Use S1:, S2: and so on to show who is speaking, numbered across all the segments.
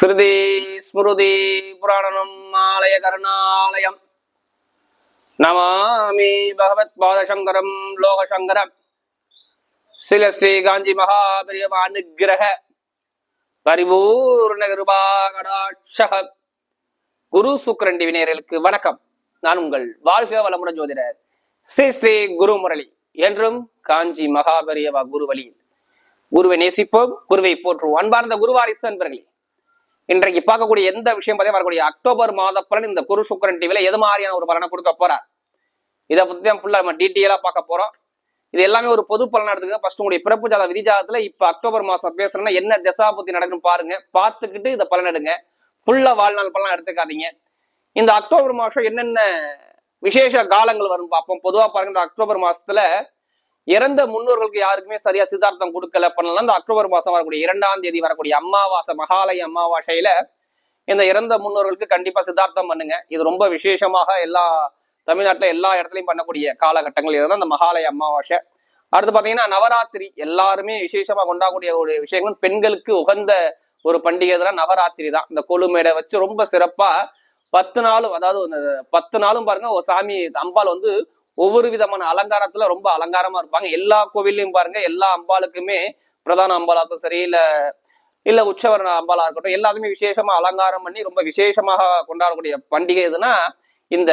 S1: ஸ்ருதி ஸ்மிருதி புராணனம் ஆலய கருணாலயம். நமாமி பகவத் பாதசங்கரம் லோகசங்கரம். சில ஸ்ரீ காஞ்சி மகாபிரியம் அனுகிரக. பரிபூர்ண கிருபாகடாட்சக. குரு சுக்கரண்டி வினையர்களுக்கு வணக்கம். நான் உங்கள் வாழ்க வளமுடன் ஜோதிடர் ஸ்ரீ ஸ்ரீ குரு முரளி என்றும் காஞ்சி மகாபரியவா குரு வழியில் குருவை நேசிப்போம். குருவை போற்றுவோம் அன்பார்ந்த குருவாரிசு அன்பர்களே. இன்றைக்கு பார்க்கக்கூடிய எந்த விஷயம் பார்த்தா வரக்கூடிய அக்டோபர் மாத பலன் இந்த குரு சுக்கரன் டிவில எது மாதிரியான ஒரு பலனை கொடுக்க போறார்? இதை பத்தி தான் ஃபுல்லா நம்ம டீட்டெயிலா பார்க்க போறோம். இது எல்லாமே ஒரு பொது பலனா எடுத்துக்க ஃபர்ஸ்ட் உங்களுடைய பிறப்பு ஜாத விதி ஜாதத்துல இப்ப அக்டோபர் மாசம் பேசுறேன்னா என்ன திசா புத்தி நடக்குன்னு பாருங்க. பார்த்துக்கிட்டு இதை பலன் எடுங்க. ஃபுல்லா வாழ்நாள் பலன் எடுத்துக்காதீங்க. இந்த அக்டோபர் மாசம் என்னென்ன விசேஷ காலங்கள் வரும் பார்ப்போம். பொதுவா பாருங்க இந்த அக்டோபர் மாசத்துல இறந்த முன்னோர்களுக்கு யாருக்குமே சரியா சித்தார்த்தம் கொடுக்கல பண்ணலாம் இந்த அக்டோபர் மாசம் வரக்கூடிய இரண்டாம் தேதி வரக்கூடிய அமாவாசை மகாலய அமாவாசையில இந்த இறந்த முன்னோர்களுக்கு கண்டிப்பா சித்தார்த்தம் பண்ணுங்க. இது ரொம்ப விசேஷமாக எல்லா தமிழ்நாட்டுல எல்லா இடத்துலயும் பண்ணக்கூடிய காலகட்டங்கள். இதுதான் இந்த மகாலய அமாவாசை. அடுத்து பாத்தீங்கன்னா நவராத்திரி. எல்லாருமே விசேஷமா கொண்டாடக்கூடிய ஒரு விஷயங்கள். பெண்களுக்கு உகந்த ஒரு பண்டிகை தான் நவராத்திரி தான். இந்த கொழுமேடை வச்சு ரொம்ப சிறப்பா பத்து நாளும் அதாவது பத்து நாளும் பாருங்க ஒரு சாமி அம்பாள் வந்து ஒவ்வொரு விதமான அலங்காரத்துல ரொம்ப அலங்காரமா இருப்பாங்க. எல்லா கோவில்லையும் பாருங்க எல்லா அம்பாளுக்குமே பிரதான அம்பாளாக்கும் சரி இல்ல இல்ல உற்சவர அம்பாலா இருக்கட்டும் எல்லாத்துமே விசேஷமா அலங்காரம் பண்ணி ரொம்ப விசேஷமாக கொண்டாடக்கூடிய பண்டிகை எதுனா இந்த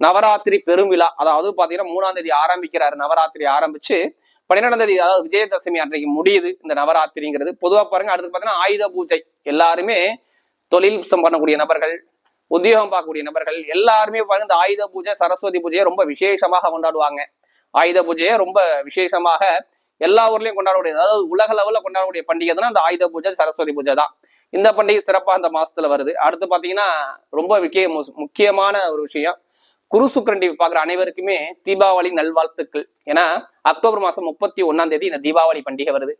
S1: நவராத்திரி பெருவிழா அதாவது பாத்தீங்கன்னா மூணாம் தேதி ஆரம்பிக்கிறாரு. நவராத்திரி ஆரம்பிச்சு பன்னிரெண்டாம் தேதி அதாவது விஜயதசமி அன்றைக்கு முடியுது இந்த நவராத்திரிங்கிறது. பொதுவா பாருங்க அடுத்து பாத்தீங்கன்னா ஆயுத பூஜை. எல்லாருமே தொழில் பண்ணக்கூடிய நபர்கள் உத்தியோகம் பார்க்கக்கூடிய நபர்கள் எல்லாருமே பாருங்க இந்த ஆயுத பூஜை சரஸ்வதி பூஜையை ரொம்ப விசேஷமாக கொண்டாடுவாங்க. ஆயுத பூஜையை ரொம்ப விசேஷமாக எல்லா ஊர்லயும் கொண்டாடக்கூடிய அதாவது உலக லெவலில் கொண்டாடக்கூடிய பண்டிகை தான் அந்த ஆயுத பூஜை சரஸ்வதி பூஜை தான். இந்த பண்டிகை சிறப்பாக அந்த மாசத்துல வருது. அடுத்து பாத்தீங்கன்னா ரொம்ப விக்கிய முக்கியமான ஒரு விஷயம். குரு சுக்கரன் பாக்குற அனைவருக்குமே தீபாவளி நல்வாழ்த்துக்கள். ஏன்னா அக்டோபர் மாசம் முப்பத்தி ஒன்னாம் தேதி இந்த தீபாவளி பண்டிகை வருது.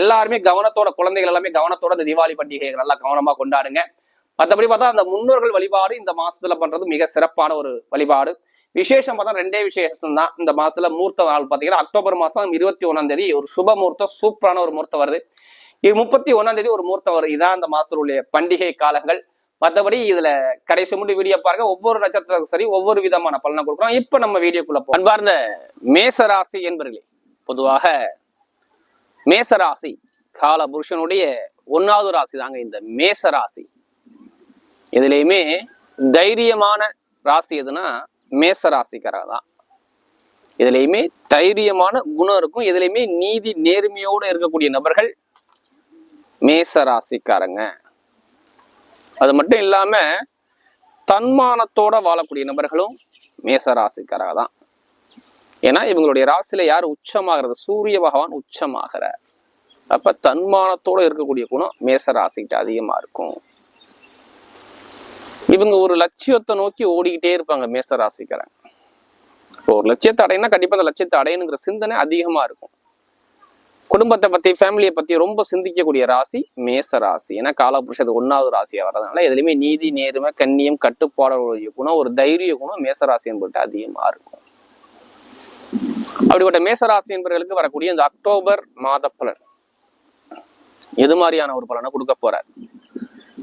S1: எல்லாருமே கவனத்தோட குழந்தைகள் எல்லாமே கவனத்தோட இந்த தீபாவளி பண்டிகையை நல்லா கவனமா கொண்டாடுங்க. மற்றபடி பார்த்தா அந்த முன்னோர்கள் வழிபாடு இந்த மாசத்துல பண்றது மிக சிறப்பான ஒரு வழிபாடு. விசேஷம் பார்த்தா ரெண்டே விசேஷம் தான் இந்த மாசத்துல மூர்த்த நாள் பாத்தீங்கன்னா அக்டோபர் மாசம் இருபத்தி ஒன்னாம் தேதி ஒரு சுப முகூர்த்தம் சூப்பரான ஒரு முகூர்த்தம் வருது. இது முப்பத்தி ஒன்னாம் தேதி ஒரு முகூர்த்தம் வருது. இதான் அந்த மாசத்துல உள்ள பண்டிகை காலங்கள். மற்றபடி இதுல கடைசி முடி வீடியோ பாருங்க. ஒவ்வொரு நட்சத்திரத்துக்கும் சரி ஒவ்வொரு விதமான பலனை கொடுக்குறோம் இப்ப நம்ம வீடியோக்குள்ள போ அன்பார்ந்த மேசராசி என்பர்களே பொதுவாக மேசராசி கால புருஷனுடைய ஒன்னாவது ராசி தாங்க இந்த மேசராசி. இதுலயுமே தைரியமான ராசி எதுனா மேச ராசிக்காரங்க தான் இதுலயுமே தைரியமான குணம் இருக்கும். எதுலேயுமே நீதி நேர்மையோடு இருக்கக்கூடிய நபர்கள் மேச ராசிக்காரங்க. அது மட்டும் இல்லாம தன்மானத்தோட வாழக்கூடிய நபர்களும் மேச ராசிக்காரங்க தான் ஏன்னா இவங்களுடைய ராசியில யார் உச்சமாகிறது? சூரிய பகவான் உச்சமாகிற அப்ப தன்மானத்தோட இருக்கக்கூடிய குணம் மேச ராசிக்கிட்ட அதிகமா இருக்கும். இவங்க ஒரு லட்சியத்தை நோக்கி ஓடிக்கிட்டே இருப்பாங்க மேச ராசிக்காரன் இப்போ ஒரு லட்சியத்தை அடையினா கண்டிப்பா அந்த லட்சியத்தை அடையணுங்கிற சிந்தனை அதிகமா இருக்கும். குடும்பத்தை பத்தி ஃபேமிலியை பத்தி ரொம்ப சிந்திக்கக்கூடிய ராசி மேச ராசி ஏன்னா காலபுருஷது ஒன்னாவது ராசியா வர்றதுனால எதுலையுமே நீதி நேர்மை கண்ணியம் கட்டுப்பாடு குணம் ஒரு தைரிய குணம் மேசராசி என்பது அதிகமா இருக்கும். அப்படிப்பட்ட மேசராசி என்பவர்களுக்கு வரக்கூடிய இந்த அக்டோபர் மாத பலன். எது மாதிரியான ஒரு பலனை கொடுக்க போறார்?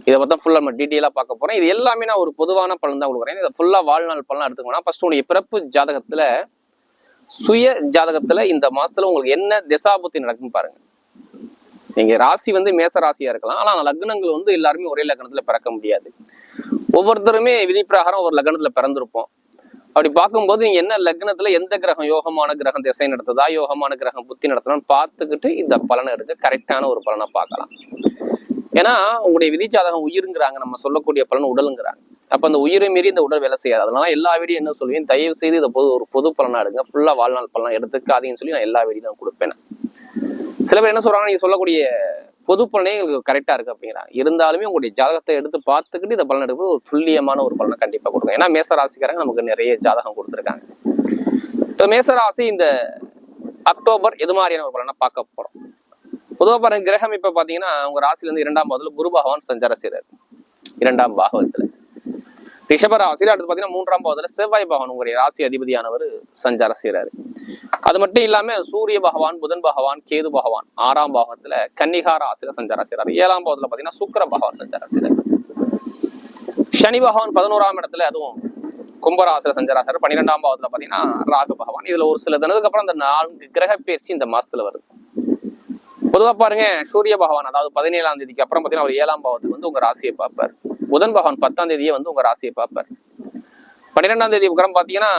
S1: இதை பார்த்தா ஃபுல்லா நம்ம டீட்டெயிலாக பார்க்க போறோம். இது எல்லாமே நான் ஒரு பொதுவான பலன் தான் கொடுக்குறேன். இதை ஃபுல்லா வாழ்நாள் பலனாக எடுத்துக்கணும் ஃபர்ஸ்ட் உங்களுடைய பிறப்பு ஜாதகத்தில் சுய ஜாதகத்துல இந்த மாசத்துல உங்களுக்கு என்ன திசாபுத்தி நடக்கும் பாருங்க. நீங்க ராசி வந்து மேச ராசியா இருக்கலாம். ஆனா லக்னங்கள் வந்து எல்லாருமே ஒரே லக்னத்துல பிறக்க முடியாது. ஒவ்வொருத்தருமே விதிப்பிரகாரம் ஒரு லக்னத்துல பிறந்திருப்போம். அப்படி பார்க்கும்போது நீங்க என்ன லக்னத்துல எந்த கிரகம் யோகமான கிரகம் திசை நடத்துதா யோகமான கிரகம் புத்தி நடத்தணும்னு பார்த்துக்கிட்டு இந்த பலனை எடுக்க கரெக்டான ஒரு பலனை பார்க்கலாம். ஏன்னா உங்களுடைய விதி ஜாதகம் உயிருங்கிறாங்க. நம்ம சொல்லக்கூடிய பலன் உடலுங்கிறாங்க. அப்ப அந்த உயிரை மீறி இந்த உடல் வேலை செய்யாது. அதனால எல்லா வீடியும் என்ன சொல்லுவேன்? தயவு செய்து இதை பொது ஒரு பொது பலனா எடுங்க. ஃபுல்லா வாழ்நாள் பலனா எடுத்துக்காதீங்கன்னு சொல்லி நான் எல்லா வீடியும் நான் கொடுப்பேன் சில பேர் என்ன சொல்றாங்க நீங்க சொல்லக்கூடிய பொது பலனே எங்களுக்கு கரெக்டா இருக்கு அப்படிங்கிறாங்க. இருந்தாலுமே உங்களுடைய ஜாதகத்தை எடுத்து பார்த்துக்கிட்டு இந்த பலன் எடுக்கிறது ஒரு துல்லியமான ஒரு பலனை கண்டிப்பா கொடுங்க. ஏன்னா மேச ராசிக்காரங்க நமக்கு நிறைய ஜாதகம் கொடுத்துருக்காங்க. இப்போ மேச ராசி இந்த அக்டோபர் எது மாதிரியான ஒரு பலனை பார்க்க போறோம்? பொதுவாக பாருங்க கிரகம் இப்ப பாத்தீங்கன்னா உங்க ராசில இருந்து இரண்டாம் பாவத்துல குரு பகவான் சஞ்சார செய்றாரு. இரண்டாம் பாகவத்துல ரிஷபராசியில் அடுத்து பாத்தீங்கன்னா மூன்றாம் பாவத்துல செவ்வாய் பகவான் உங்களுடைய ராசி அதிபதியானவர் சஞ்சாரம் செய்யறாரு அது மட்டும் இல்லாம சூரிய பகவான் புதன் பகவான் கேது பகவான் ஆறாம் பாவத்துல கன்னிகா ராசியில சஞ்சாரம் செய்யறாரு ஏழாம் பாவத்துல பாத்தீங்கன்னா சுக்கர பகவான் சஞ்சாரம் செய்யறாரு சனி பகவான் பதினோராம் இடத்துல அதுவும் கும்பராசில சஞ்சாரம் செய்யறாரு பன்னிரெண்டாம் பாவத்துல பாத்தீங்கன்னா ராகு பகவான். இதுல ஒரு சில தினத்துக்கு அப்புறம் அந்த நான்கு கிரக பயிற்சி இந்த மாசத்துல வருது. பொதுவா பாருங்க சூரிய பகவான் அதாவது பதினேழாம் தேதிக்கு அப்புறம் பாத்தீங்கன்னா அவர் ஏழாம் பாவத்துக்கு வந்து உங்க ராசியை பார்ப்பார். புதன் பகவான் பத்தாம் தேதியே வந்து உங்க ராசியை பார்ப்பார். பன்னிரெண்டாம் தேதி அப்புறம் பாத்தீங்கன்னா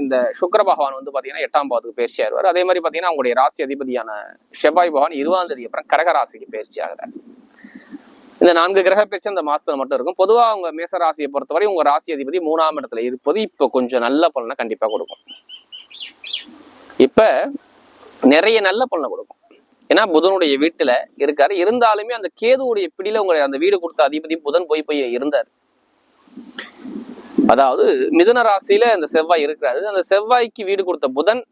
S1: இந்த சுக்கர பகவான் வந்து பாத்தீங்கன்னா எட்டாம் பாவத்துக்கு பயிற்சி ஆயிடுவார். அதே மாதிரி பாத்தீங்கன்னா உங்களுடைய ராசி அதிபதியான செவ்வாய் பகவான் இருபதாம் தேதி அப்புறம் கடக ராசிக்கு பயிற்சி ஆகிறார். இந்த நான்கு கிரக பயிற்சி அந்த மாசத்துல மட்டும் இருக்கும். பொதுவா உங்க மேச ராசியை பொறுத்தவரை உங்க ராசி அதிபதி மூணாம் இடத்துல இருப்பது இப்ப கொஞ்சம் நல்ல பலனை கண்டிப்பா கொடுக்கும். இப்ப நிறைய நல்ல பலனை கொடுக்கும். ஏன்னா புதனுடைய வீட்டுல இருக்காரு. இருந்தாலுமே அந்த கேதுவுடைய பிடியில உங்களை அந்த வீடு கொடுத்த அதிபதி புதன் போய் போய் இருந்தார். அதாவது மிதுன ராசியில அந்த செவ்வாய் இருக்கிறாரு. அந்த செவ்வாய்க்கு வீடு கொடுத்த புதன்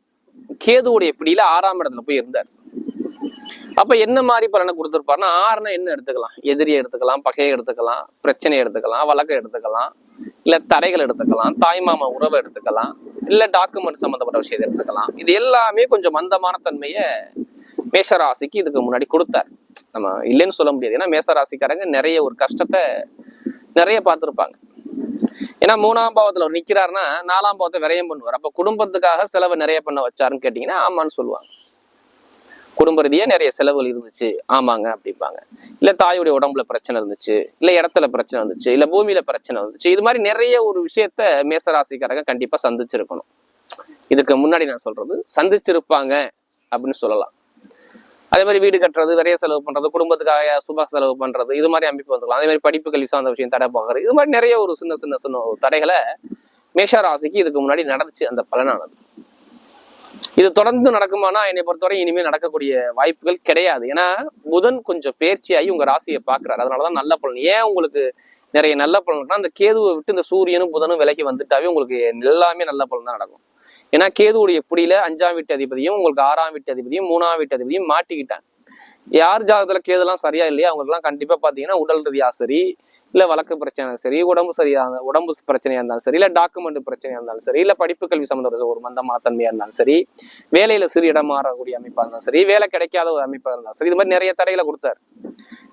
S1: கேதுவுடைய பிடியில ஆறாம் இடத்துல போய் இருந்தார். அப்ப என்ன மாதிரி பலனை கொடுத்துருப்பாருன்னா ஆறுனா என்ன எடுத்துக்கலாம்? எதிரியை எடுத்துக்கலாம் பகையை எடுத்துக்கலாம் பிரச்சனையை எடுத்துக்கலாம் வழக்கை எடுத்துக்கலாம் இல்ல தடைகள் எடுத்துக்கலாம் தாய்மாமா உறவை எடுத்துக்கலாம் இல்ல டாக்குமெண்ட் சம்பந்தப்பட்ட விஷயத்தை எடுத்துக்கலாம். இது எல்லாமே கொஞ்சம் மந்தமான தன்மையை மேஷராசிக்கு இதுக்கு முன்னாடி கொடுத்தார். நம்ம இல்லைன்னு சொல்ல முடியாது. ஏன்னா மேசராசிக்காரங்க நிறைய ஒரு கஷ்டத்தை நிறைய பார்த்துருப்பாங்க. ஏன்னா மூணாம் பாவத்துல அவர் நிக்கிறாருன்னா நாலாம் பாவத்தை விரயம் பண்ணுவார். அப்ப குடும்பத்துக்காக செலவு நிறைய பண்ண வச்சாருன்னு கேட்டீங்கன்னா ஆமான்னு சொல்லுவாங்க. குடும்ப ரீதியா நிறைய செலவுகள் இருந்துச்சு. ஆமாங்க அப்படிம்பாங்க. இல்ல தாயுடைய உடம்புல பிரச்சனை இருந்துச்சு. இல்ல இடத்துல பிரச்சனை இருந்துச்சு. இல்ல பூமியில பிரச்சனை இருந்துச்சு. இது மாதிரி நிறைய ஒரு விஷயத்த மேசராசிக்காரங்க கண்டிப்பா சந்திச்சிருக்கணும். இதுக்கு முன்னாடி நான் சொல்றது சந்திச்சிருப்பாங்க அப்படின்னு சொல்லலாம். அதே மாதிரி வீடு கட்டுறது விரைய செலவு பண்றது குடும்பத்துக்காக சுப செலவு பண்றது இது மாதிரி அமைப்பு வந்துக்கலாம். அதே மாதிரி படிப்பு கல்வி சார்ந்த விஷயம் தடை போகிறது இது மாதிரி நிறைய ஒரு சின்ன சின்ன சின்ன தடைகளை மேஷா ராசிக்கு இதுக்கு முன்னாடி நடந்துச்சு அந்த பலனானது. இது தொடர்ந்து நடக்குமானா என்னை பொறுத்தவரை இனிமேல் நடக்கக்கூடிய வாய்ப்புகள் கிடையாது. ஏன்னா புதன் கொஞ்சம் பேர்ச்சியாகி உங்க ராசியை பாக்குறாரு அதனாலதான் நல்ல பலன். ஏன் உங்களுக்கு நிறைய நல்ல பலன் அந்த கேதுவை விட்டு இந்த சூரியனும் புதனும் விலகி வந்துட்டாவே உங்களுக்கு எல்லாமே நல்ல பலன் தான் நடக்கும். ஏன்னா கேதுவுடைய புடியில அஞ்சாம் வீட்டு அதிபதியும் உங்களுக்கு ஆறாம் வீட்டு அதிபதியும் மூணாம் வீட்டு அதிபதியும் மாட்டிக்கிட்டாங்க. யார் ஜாதகத்துல கேதுலாம் சரியா இல்லையா அவங்களுக்குலாம் கண்டிப்பா பாத்தீங்கன்னா உடல் ரீதியா சரி இல்ல வழக்கு பிரச்சனை சரி உடம்பு சரியா உடம்பு பிரச்சனையா இருந்தாலும் சரி இல்ல டாக்குமெண்ட் பிரச்சனையா இருந்தாலும் சரி இல்ல படிப்பு கல்வி சம்பந்தப்பட்ட ஒரு மந்தமான தன்மையா இருந்தாலும் சரி வேலையில சிறு இடம் மாறக்கூடிய அமைப்பா இருந்தாலும் சரி வேலை கிடைக்காத ஒரு அமைப்பா இருந்தாலும் சரி இது மாதிரி நிறைய தடைகளை கொடுத்தாரு.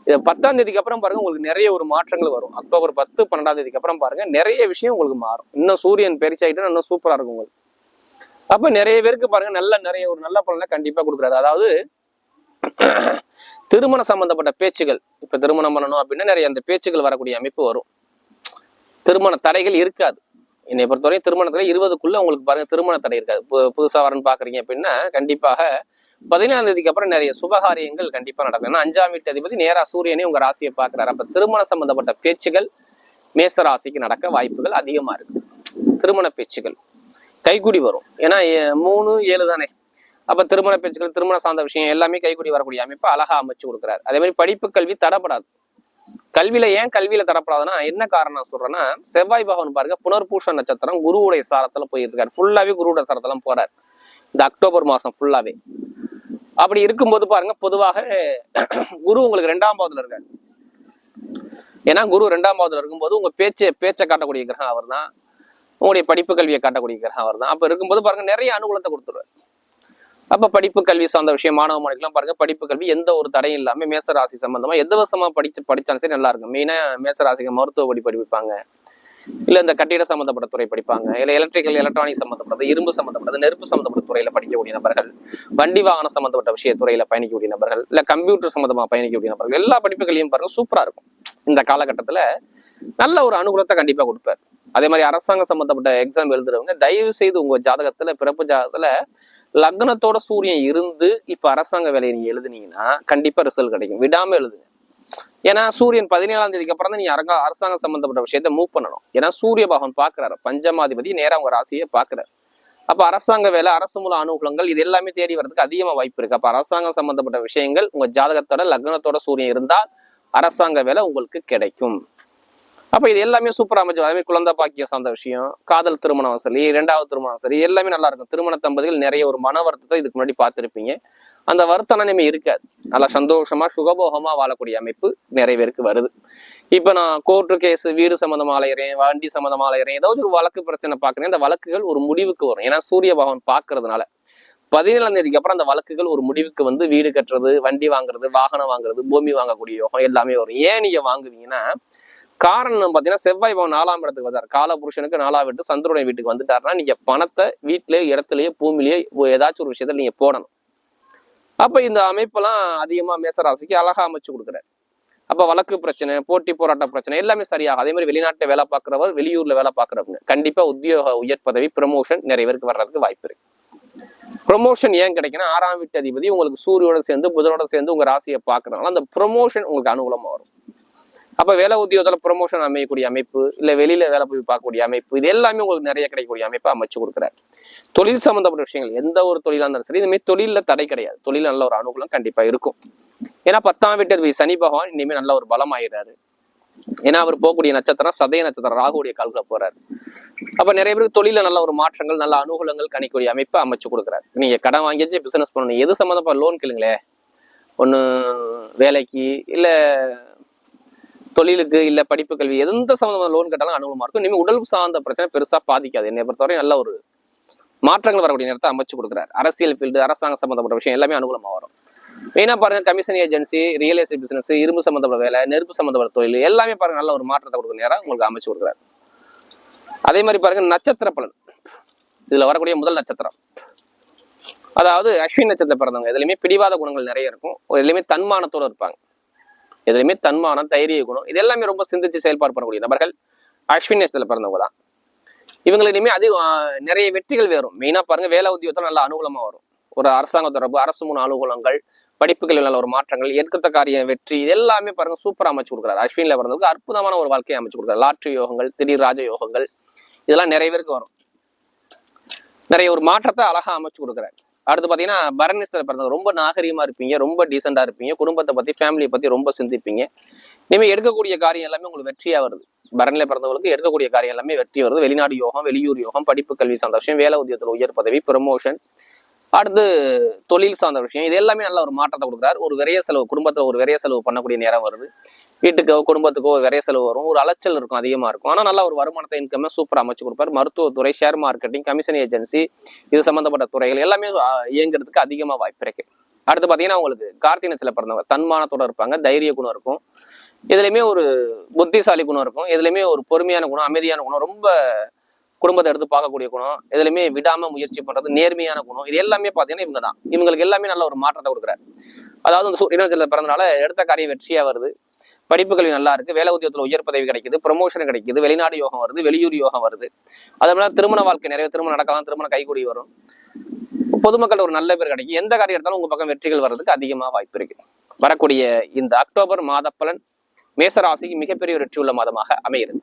S1: இது பத்தாம் தேதிக்கு அப்புறம் பாருங்க உங்களுக்கு நிறைய ஒரு மாற்றங்கள் வரும். அக்டோபர் பத்து பன்னெண்டாம் தேதிக்கு அப்புறம் பாருங்க நிறைய விஷயம் உங்களுக்கு மாறும். இன்னும் சூரியன் பெருசாயிட்டு இன்னும் சூப்பரா இருக்கும் உங்களுக்கு. அப்ப நிறைய பேருக்கு பாருங்க நல்ல நிறைய ஒரு நல்ல பலனை கண்டிப்பா கொடுக்குறாரு. அதாவது திருமண சம்பந்தப்பட்ட பேச்சுகள். இப்ப திருமணம் பண்ணணும் அப்படின்னா நிறைய அந்த பேச்சுகள் வரக்கூடிய அமைப்பு வரும். திருமண தடைகள் இருக்காது. என்னை பொறுத்தவரை திருமணத்துல இருபதுக்குள்ள உங்களுக்கு பாருங்க திருமண தடை இருக்காது. பு- புதுசா வரன்னு பாக்குறீங்க அப்படின்னா கண்டிப்பாக பதினேழாம் தேதிக்கு அப்புறம் நிறைய சுபகாரியங்கள் கண்டிப்பா நடக்கும். ஏன்னா அஞ்சாம் வீட்டு அதிபதி நேரா சூரியனே உங்க ராசியை பாக்குறாரு அப்ப திருமண சம்பந்தப்பட்ட பேச்சுகள் மேச ராசிக்கு நடக்க வாய்ப்புகள் அதிகமா இருக்கு. திருமண பேச்சுகள். கைக்குடி வரும். ஏன்னா ஏ- மூணு ஏழு தானே. அப்போ திருமண பேச்சுக்கள் திருமண சார்ந்த விஷயம் எல்லாமே கைக்குடி வரக்கூடிய அமைப்பை அழகா அமைச்சு கொடுக்குறாரு. அதே மாதிரி படிப்பு கல்வி தடப்படாது. கல்வியில ஏன் கல்வியில தரப்படாதுன்னா என்ன காரணம் நான் சொல்றேன்னா செவ்வாய் பகவான் பாருங்க புனர்பூஷ நட்சத்திரம் குருவுடைய சாரத்துல போயிருக்காரு. ஃபுல்லாவே குருவுடைய சாரத்துல போறாரு. இந்த அக்டோபர் மாசம் ஃபுல்லாவே அப்படி இருக்கும்போது பாருங்க பொதுவாக குரு உங்களுக்கு ரெண்டாம் பாவத்துல இருக்காரு. ஏன்னா குரு ரெண்டாம் பாவத்துல இருக்கும்போது உங்க பேச்சை பேச்சை காட்டக்கூடிய கிரகம் அவர் தான் உங்களுடைய படிப்பு கல்வியை காட்டக்கூடிய கிரகம் அவர் தான். அப்ப இருக்கும்போது பாருங்க நிறைய அனுகூலத்தை கொடுத்துருவார். அப்ப படிப்பு கல்வி சார்ந்த விஷயம் மாணவ மாணவிகள்லாம் பாருங்க படிப்பு கல்வி எந்த ஒரு தடையும் இல்லாம மேசராசி சம்பந்தமா எந்த வருஷமா படிச்சு படிச்சாலும் சரி நல்லா இருக்கும். மெயினா மேசராசிக்கு மருத்துவ படி படிப்பாங்க. இல்ல இந்த கட்டிட சம்பந்தப்பட்ட துறை படிப்பாங்க. இல்ல எலக்ட்ரிக்கல் எலக்ட்ரானிக் சம்பந்தப்பட்டது இரும்பு சம்பந்தப்பட்டது நெருப்பு சம்பந்தப்பட்ட துறையில படிக்கக்கூடிய நபர்கள் வண்டி வாகனம் சம்பந்தப்பட்ட விஷய துறையில பயணிக்கக்கூடிய நபர்கள் இல்ல கம்ப்யூட்டர் சம்பந்தமா பயணிக்கக்கூடிய நபர்கள் எல்லா படிப்புகளையும் பாருங்க சூப்பரா இருக்கும். இந்த காலகட்டத்துல நல்ல ஒரு அனுகூலத்தை கண்டிப்பா கொடுப்பார். அதே மாதிரி அரசாங்க சம்பந்தப்பட்ட எக்ஸாம் எழுதுறவங்க தயவு செய்து உங்க ஜாதகத்துல பிறப்பு ஜாதகத்துல லக்னத்தோட சூரியன் இருந்து இப்ப அரசாங்க வேலையை நீங்க எழுதுனீங்கன்னா கண்டிப்பா ரிசல்ட் கிடைக்கும். விடாம எழுதுங்க. ஏன்னா சூரியன் பதினேழாம் தேதிக்கு அப்புறம் தான் நீ அரங்க அரசாங்கம் சம்பந்தப்பட்ட விஷயத்த மூவ் பண்ணணும். ஏன்னா சூரிய பகவான் பாக்குறாரு பஞ்சமாதிபதி நேரம் உங்க ராசியை பாக்குறாரு அப்ப அரசாங்க வேலை அரசு மூல அனுகூலங்கள் இது எல்லாமே தேடி வர்றதுக்கு அதிகமா வாய்ப்பு இருக்கு. அப்ப அரசாங்கம் சம்பந்தப்பட்ட விஷயங்கள் உங்க ஜாதகத்தோட லக்னத்தோட சூரியன் இருந்தால் அரசாங்க வேலை உங்களுக்கு கிடைக்கும். அப்போ இது எல்லாமே சூப்பர் அமைச்சு அதே மாதிரி குழந்தை பாக்கியம் சார்ந்த விஷயம் காதல் திருமணம் சரி இரண்டாவது திருமணம் சரி எல்லாமே நல்லா இருக்கும். திருமண தம்பதிகள் நிறைய ஒரு மன வருத்தத்தை இதுக்கு முன்னாடி பார்த்திருப்பீங்க. அந்த வருத்தம்னா இனிமே இருக்காது. நல்லா சந்தோஷமா சுகபோகமா வாழக்கூடிய அமைப்பு நிறைய பேருக்கு வருது. இப்ப நான் கோர்ட்டு கேஸ் வீடு சம்மந்தம் அலையிறேன் வண்டி சம்மந்தம் அலையிறேன் ஏதாவது ஒரு வழக்கு பிரச்சனை பாக்குறேன் அந்த வழக்குகள் ஒரு முடிவுக்கு வரும். ஏன்னா சூரிய பகவான் பாக்குறதுனால பதினேழாம் தேதிக்கு அப்புறம் அந்த வழக்குகள் ஒரு முடிவுக்கு வந்து வீடு கட்டுறது வண்டி வாங்குறது வாகனம் வாங்குறது பூமி வாங்கக்கூடிய யோகம் எல்லாமே வரும். ஏன் நீங்க வாங்குவீங்கன்னா காரணம் பார்த்தீங்கன்னா செவ்வாய் பவன் நாலாம் இடத்துக்கு வந்தார் கால புருஷனுக்கு நாலாம் வீட்டு சந்திரனுடைய வீட்டுக்கு வந்துட்டாருன்னா நீங்க பணத்தை வீட்டிலேயே இடத்துலயே பூமியிலேயே ஏதாச்சும் ஒரு விஷயத்தில் நீங்க போடணும். அப்ப இந்த அமைப்பெல்லாம் அதிகமா மேசராசிக்கு அழகா அமைச்சு கொடுக்குறாரு. அப்ப வழக்கு பிரச்சனை போட்டி போராட்ட பிரச்சனை எல்லாமே சரியாகும். அதே மாதிரி வெளிநாட்டை வேலை பார்க்குறவர் வெளியூர்ல வேலை பார்க்குறவங்க கண்டிப்பா உத்தியோக உயர் பதவி ப்ரமோஷன் நிறைய பேருக்கு வர்றதுக்கு வாய்ப்பு இருக்கு. ப்ரொமோஷன் ஏன் கிடைக்குன்னா ஆறாம் வீட்டு அதிபதி உங்களுக்கு சூரியோட சேர்ந்து புதனோட சேர்ந்து உங்க ராசியை பார்க்கறதுனால அந்த ப்ரொமோஷன் உங்களுக்கு அனுகூலமா வரும். அப்ப வேலை உத்தியோகத்துல ப்ரொமோஷன் அமையக்கூடிய அமைப்பு இல்ல வெளியில வேலை போய் பார்க்கக்கூடிய அமைப்பு இது எல்லாமே உங்களுக்கு நிறைய கிடைக்கக்கூடிய அமைப்பை அமைச்சு கொடுக்குறாரு. தொழில் சம்பந்தப்பட்ட விஷயங்கள் எந்த ஒரு தொழிலாக இருந்தாலும் சரி இதுமாதிரி தொழில தடை கிடையாது. தொழில் நல்ல ஒரு அனுகூலம் கண்டிப்பா இருக்கும். ஏன்னா பத்தாம் வீட்டு அதிபதி சனி பகவான் இனிமே நல்ல ஒரு பலம் ஆயிடுறாரு ஏன்னா அவர் போகக்கூடிய நட்சத்திரம் சதய நட்சத்திரம் ராகுடைய கால்குல போறாரு. அப்ப நிறைய பேருக்கு தொழில நல்ல ஒரு மாற்றங்கள் நல்ல அனுகூலங்கள் கணிக்கூடிய அமைப்பை அமைச்சு கொடுக்குறாரு. நீங்க கடன் வாங்கிச்சு பிசினஸ் பண்ணணும். எது சம்மந்தப்பட்ட லோன் கேளுங்களே ஒண்ணு வேலைக்கு இல்லை தொழிலுக்கு இல்ல படிப்பு கல்வி எந்த சம்மந்தமான லோன் கேட்டாலும் அனுகூலமாக இருக்கும். இனிமேல் உடல் சார்ந்த பிரச்சனை பெருசா பாதிக்காது. என்னை பொறுத்தவரை நல்ல ஒரு மாற்றங்கள் வரக்கூடிய நேரத்தை அமைச்சு கொடுக்குறாரு. அரசியல் ஃபீல்டு அரசாங்கம் சம்பந்தப்பட்ட விஷயம் எல்லாமே அனுகூலமாக வரும். மெயினா பாருங்க commission agency real estate business இரும்பு சம்மந்தப்பட்ட வேலை நெருப்பு சம்மந்தப்பட்ட தொழில் எல்லாமே பாருங்க நல்ல ஒரு மாற்றத்தை கொடுக்குற நேரம் உங்களுக்கு அமைச்சு கொடுக்குறாரு. அதே மாதிரி பாருங்க நட்சத்திர பலன். இதுல வரக்கூடிய முதல் நட்சத்திரம். அதாவது அஸ்வின் நட்சத்திரம் பிறந்தவங்க எதுலையுமே பிடிவாத குணங்கள் நிறைய இருக்கும். எதுலையுமே தன்மானத்தோட இருப்பாங்க. எதுலையுமே தன்மானம் தைரிய குணம் இது எல்லாமே ரொம்ப சிந்திச்சு செயல்பாடு பண்ணக்கூடிய நபர்கள் அஸ்வின் நட்சத்திரத்தில் பிறந்தவங்க தான். இவங்களுக்கு இனிமே அதிக நிறைய வெற்றிகள் வரும் மெயினா பாருங்க வேலை உத்தியோகத்தில் நல்ல அனுகூலமா வரும். ஒரு அரசாங்க தொடர்பு அரசு மூணு அனுகூலங்கள் படிப்புகளில் நல்ல ஒரு மாற்றங்கள் எடுத்த காரிய வெற்றி இது எல்லாமே பாருங்க சூப்பராக அமைச்சு கொடுக்குறாரு. அஸ்வின்ல பிறந்தவங்களுக்கு அற்புதமான ஒரு வாழ்க்கையை அமைச்சு கொடுக்குறாரு. லாட்ரி யோகங்கள் திடீர் ராஜ யோகங்கள் இதெல்லாம் நிறைய பேருக்கு வரும். நிறைய ஒரு மாற்றத்தை அழகா அமைச்சு கொடுக்குறாரு. அடுத்து பாத்தீங்கன்னா பரணிஸ்தர் பிறந்தவங்க ரொம்ப நாகரீகமாக இருப்பீங்க ரொம்ப டீசெண்டாக இருப்பீங்க குடும்பத்தை பத்தி ஃபேமிலியை பத்தி ரொம்ப சிந்திப்பீங்க. இனிமே எடுக்கக்கூடிய காரியம் எல்லாமே உங்களுக்கு வெற்றியாக வருது. பரணில பிறந்தவங்களுக்கு எடுக்கக்கூடிய காரியம் எல்லாமே வெற்றி வருது. வெளிநாடு யோகம் வெளியூர் யோகம் படிப்பு கல்வி சந்தோஷம் வேலை உத்தியத்தில் உயர் பதவி ப்ரமோஷன் அடுத்து தொழில் சார்ந்த விஷயம். இது எல்லாமே நல்ல ஒரு மாற்றத்தை கொடுக்குறாரு. ஒரு விரைய செலவு குடும்பத்தில் ஒரு விரைய செலவு பண்ணக்கூடிய நேரம் வருது. வீட்டுக்கோ குடும்பத்துக்கோ விரைய செலவு வரும். ஒரு அலைச்சல் இருக்கும் அதிகமாக இருக்கும். ஆனால் நல்ல ஒரு வருமானத்தை இன்கம் சூப்பராக அமைச்சு கொடுப்பாரு. மருத்துவத்துறை ஷேர் மார்க்கெட்டிங் கமிஷன் ஏஜென்சி இது சம்மந்தப்பட்ட துறைகள் எல்லாமே இயங்குறதுக்கு அதிகமாக வாய்ப்பு இருக்கு. அடுத்து பார்த்தீங்கன்னா உங்களுக்கு கார்த்திகை நட்சத்திரத்துல பிறந்தவங்க தன்மானத்தோட இருப்பாங்க தைரிய குணம் இருக்கும். இதுலையுமே ஒரு புத்திசாலி குணம் இருக்கும். இதுலயுமே ஒரு பொறுமையான குணம் அமைதியான குணம். ரொம்ப குடும்பத்தை எடுத்து பார்க்கக்கூடிய குணம் இதுலயுமே விடாம முயற்சி பண்றது நேர்மையான குணம் இது எல்லாமே பாத்தீங்கன்னா இவங்க தான் இவங்களுக்கு எல்லாமே நல்ல ஒரு மாற்றத்தை கொடுக்குறாரு. அதாவது இந்த சூரியனத்தில் பிறந்தனால எடுத்த காரியம் வெற்றியா வருது. படிப்பு கல்வி நல்லா இருக்கு வேலை உத்தியோகத்துல உயர் பதவி கிடைக்குது ப்ரொமோஷன் கிடைக்குது வெளிநாடு யோகம் வருது வெளியூர் யோகம் வருது. அதே மாதிரி திருமண வாழ்க்கை நிறைய திருமணம் நடக்கலாம் திருமணம் கைகூடி வரும். பொதுமக்கள் ஒரு நல்ல பேர் கிடைக்கும். எந்த காரியம் எடுத்தாலும் உங்க பக்கம் வெற்றிகள் வர்றதுக்கு அதிகமா வாய்ப்பு இருக்கு. வரக்கூடிய இந்த அக்டோபர் மாத பலன் மேசராசிக்கு மிகப்பெரிய வெற்றி உள்ள மாதமாக அமைகிறது.